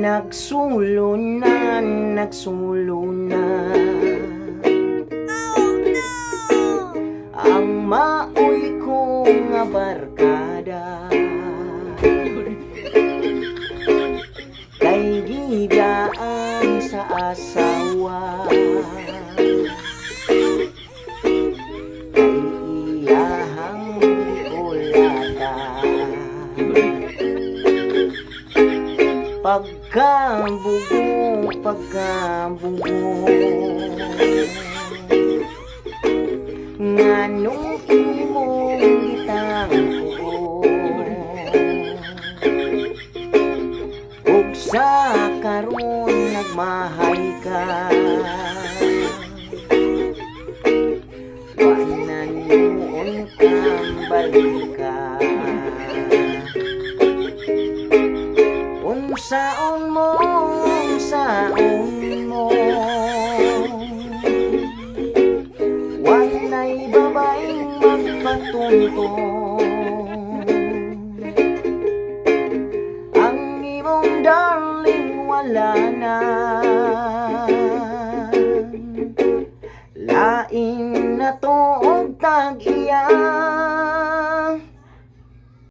Nagsulunan, nagsulunan Ang maoy ko nga barkada. Kay gidaan sa asawa. Kay iyahang kulata Pagkabugo, pagkabugo Nganong imong gitangko Ug sa karon nagmahay ka Wanan noon kang balikan Saon mo, saon mo Walay babaeng magpatuntong Ang imong darling wala na. Lain na to og tag-iya